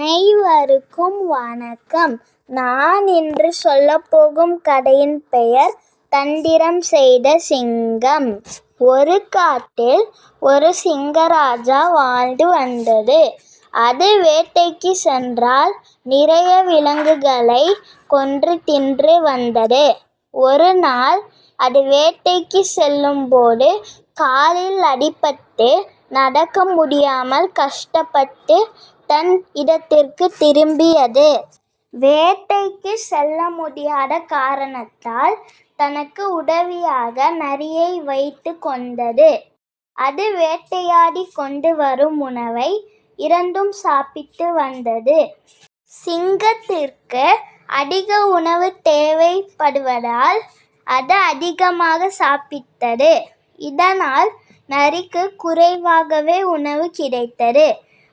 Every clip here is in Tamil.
அனைவருக்கும் வணக்கம். நான் இன்று சொல்லப்போகும் கதையின் பெயர் தந்திரம் செய்த சிங்கம். ஒரு காட்டில் ஒரு சிங்கராஜா வாழ்ந்து வந்தது. அது வேட்டைக்கு சென்றால் நிறைய விலங்குகளை கொன்று தின்று வந்தது. ஒரு நாள் அது வேட்டைக்கு செல்லும்போது காலில் அடிபட்டு நடக்க முடியாமல் கஷ்டப்பட்டு தன் இடத்திற்கு திரும்பியது. வேட்டைக்கு செல்ல முடியாத காரணத்தால் தனக்கு உதவியாக நரியை வைத்து கொண்டது. அது வேட்டையாடி கொண்டு வரும் உணவை இரண்டும் சாப்பிட்டு வந்தது. சிங்கத்திற்கு அதிக உணவு தேவைப்படுவதால் அது அதிகமாக சாப்பிட்டது. இதனால் நரிக்கு குறைவாகவே உணவு கிடைத்தது.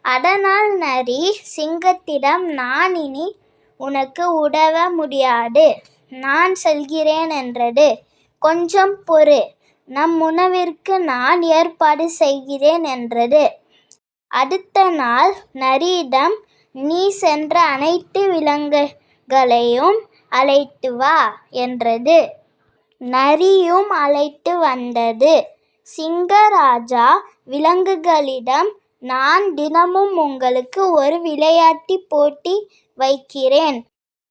அதனால் நரி சிங்கத்திடம் நான் இனி உனக்கு உதவ முடியாது. நான் செல்கிறேன் என்றது. கொஞ்சம் பொறு. நம் உணவிற்கு நான் ஏற்பாடு செய்கிறேன் என்றது. அடுத்த நாள் நரியிடம் நீ சென்ற அனைத்து விலங்குகளையும் அழைத்து வா என்றது. நரியும் அழைத்து வந்தது. சிங்கராஜா விலங்குகளிடம் நான் தினமும் உங்களுக்கு ஒரு விளையாட்டு போட்டி வைக்கிறேன்.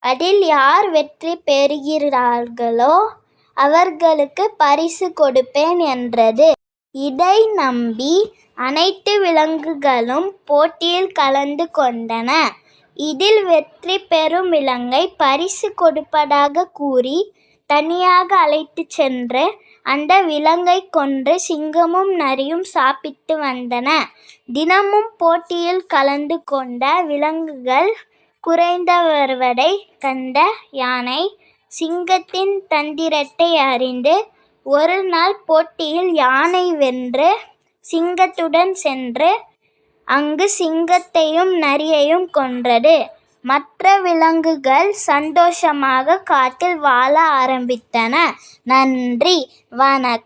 அதில் யார் வெற்றி பெறுகிறார்களோ அவர்களுக்கு பரிசு கொடுப்பேன் என்றது. இதை நம்பி அனைத்து விலங்குகளும் போட்டியில் கலந்து கொண்டன. இதில் வெற்றி பெறும் விலங்கை பரிசு கொடுப்பதாக கூறி தனியாக அழைத்துச் சென்று அந்த விலங்கை கொன்று சிங்கமும் நரியும் சாப்பிட்டு வந்தன. தினமும் போட்டியில் கலந்து கொண்ட விலங்குகள் குறைந்து வருவதைக் கண்ட யானை சிங்கத்தின் தந்திரத்தை அறிந்து ஒரு நாள் போட்டியில் யானை வென்று சிங்கத்துடன் சென்று அங்கு சிங்கத்தையும் நரியையும் கொன்றது. மற்ற விலங்குகள் சந்தோஷமாக காட்டில் வாழ ஆரம்பித்தன. நன்றி. வணக்கம்.